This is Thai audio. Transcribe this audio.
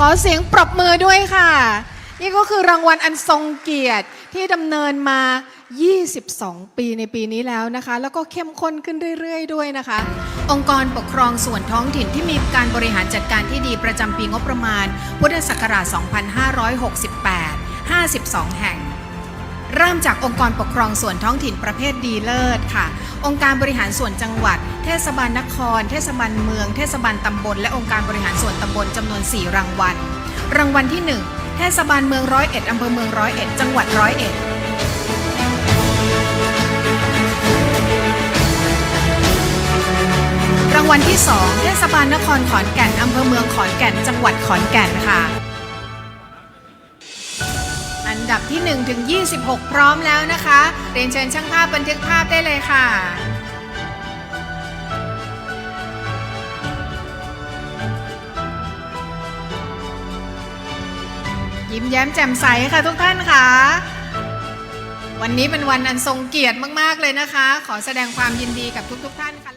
ขอเสียงปรบมือด้วยค่ะ นี่ก็คือรางวัลอันทรงเกียรติที่ดำเนินมา 22 ปีในปีนี้แล้วนะคะ แล้วก็เข้มข้นขึ้นเรื่อย ๆ ด้วยนะคะ องค์กรปกครองส่วนท้องถิ่นที่มีการบริหารจัดการที่ดีประจำปีงบประมาณ พุทธศักราช 2568 52 แห่ง เริ่มจากองค์กรปกครองส่วนท้องถิ่นประเภทดีเลิศค่ะ องค์การบริหารส่วนจังหวัด เทศบาลนคร เทศบาลเมือง เทศบาลตำบล และองค์การบริหารส่วนตำบลจำนวน 4 รางวัล รางวัลที่ 1 เทศบาลเมืองร้อยเอ็ดอำเภอเมืองร้อยเอ็ดจังหวัดร้อยเอ็ดรางวัลที่ 2 เทศบาลนครขอนแก่นอำเภอเมืองขอนแก่น จังหวัดขอนแก่นค่ะ อันดับที่1ถึง26 พร้อมแล้วนะคะ เรียนเชิญช่างภาพบันทึกภาพได้เลยค่ะยิ้มแย้มแจ่มใสค่ะทุกท่านค่ะ วันนี้เป็นวันอันทรงเกียรติมาก ๆ เลยนะคะ ขอแสดงความยินดีกับทุก ๆ ท่านค่ะ